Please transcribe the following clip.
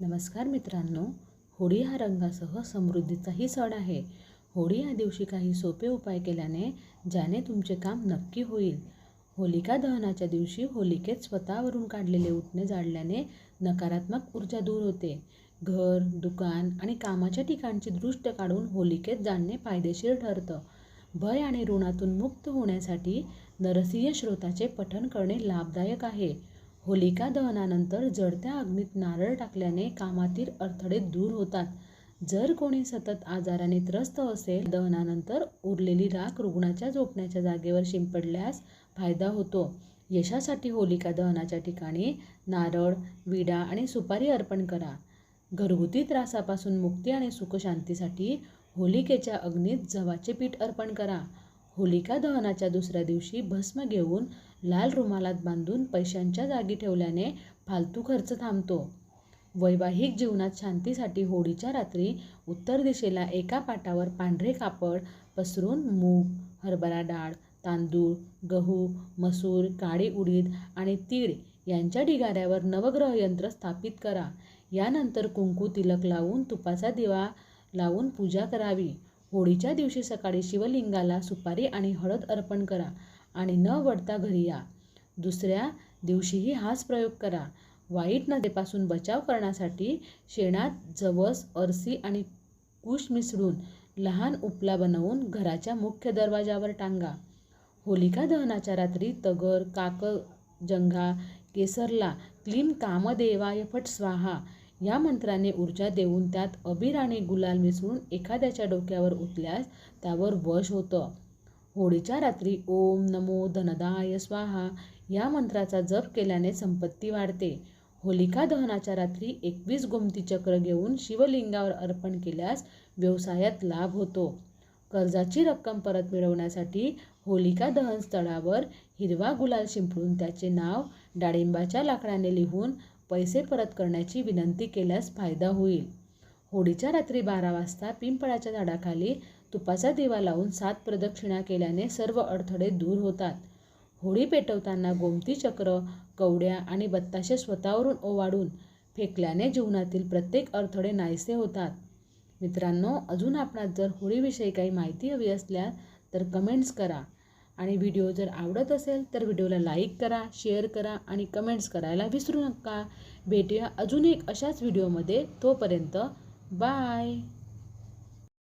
नमस्कार मित्रांनो होळी हा रंगासह समृद्धीचाही सण आहे. होळी या दिवशी काही सोपे उपाय केल्याने ज्याने तुमचे काम नक्की होईल. होलिका दहनाच्या दिवशी होलिकेत स्वतःवरून काढलेले उठणे जाळल्याने नकारात्मक ऊर्जा दूर होते. घर दुकान आणि कामाच्या ठिकाणची दृष्ट काढून होलिकेत जाणणे फायदेशीर ठरतं. भय आणि ऋणातून मुक्त होण्यासाठी नरसिंह श्रोताचे पठण करणे लाभदायक आहे. होलिका दहनानंतर जळत्या अग्नीत नारळ टाकल्याने कामातील अडथळे दूर होतात. जर कोणी सतत आजाराने त्रस्त असेल दहनानंतर उरलेली राख रुग्णाच्या झोपण्याच्या जागेवर शिंपडल्यास फायदा होतो. यशासाठी होलिका दहनाच्या ठिकाणी नारळ विडा आणि सुपारी अर्पण करा. घरगुती त्रासापासून मुक्ती आणि सुखशांतीसाठी होलिकेच्या अग्नीत जवाचे पीठ अर्पण करा. होलिका दहनाच्या दुसऱ्या दिवशी भस्म घेऊन लाल रुमालात बांधून पैशांच्या जागी ठेवल्याने फालतू खर्च थांबतो. वैवाहिक जीवनात शांतीसाठी होळीच्या रात्री उत्तर दिशेला एका पाटावर पांढरे कापड पसरून मूग हरभरा डाळ तांदूळ गहू मसूर काळी उडीद आणि तीळ यांच्या ढिगाऱ्यावर नवग्रह यंत्र स्थापित करा. यानंतर कुंकू तिलक लावून तुपाचा दिवा लावून पूजा करावी. होळीच्या दिवशी सकाळी शिवलिंगाला सुपारी आणि हळद अर्पण करा आणि न वडता घरी या. दुसऱ्या दिवशीही हाच प्रयोग करा. वाईट नदीपासून बचाव करण्यासाठी शेणात जवस अरसी आणि कुश मिसळून लहान उपला बनवून घराच्या मुख्य दरवाजावर टांगा. होलिका दहनाच्या रात्री तगर काक जंघा केसरला क्लीम कामदेवाय फट स्वाहा. या मंत्राने ऊर्जा देऊन त्यात अबीर आणि गुलाल मिसळून एखाद्याच्या डोक्यावर उतल्यास त्यावर वश होतं. होळीच्या रात्री ओम नमो धनदाय स्वाहा या मंत्राचा जप केल्याने संपत्ती वाढते. होलिका दहनाच्या रात्री एकवीस गोमती चक्र घेऊन शिवलिंगावर अर्पण केल्यास व्यवसायात लाभ होतो. कर्जाची रक्कम परत मिळवण्यासाठी होलिका दहन स्थळावर हिरवा गुलाल शिंपडून त्याचे नाव डाळिंबाच्या लाकडाने लिहून पैसे परत करण्याची विनंती केल्यास फायदा होईल. होळीच्या रात्री बारा वाजता पिंपळाच्या झाडाखाली तुपाचा दिवा लावून सात प्रदक्षिणा केल्याने सर्व अडथळे दूर होतात. होळी पेटवताना गोमती चक्र कवड्या आणि बत्ताशे स्वतःवरून ओवाडून फेकल्याने जीवनातील प्रत्येक अडथळे नाहीसे होतात. मित्रांनो अजून आपणास जर होळीविषयी काही माहिती हवी असल्यास तर कमेंट्स करा. आणि व्हिडिओ जर आवडत असेल तर व्हिडिओला लाईक करा शेअर करा आणि कमेंट्स करायला विसरू नका. भेटूया अजून एक अशाच व्हिडिओमध्ये. तोपर्यंत बाय.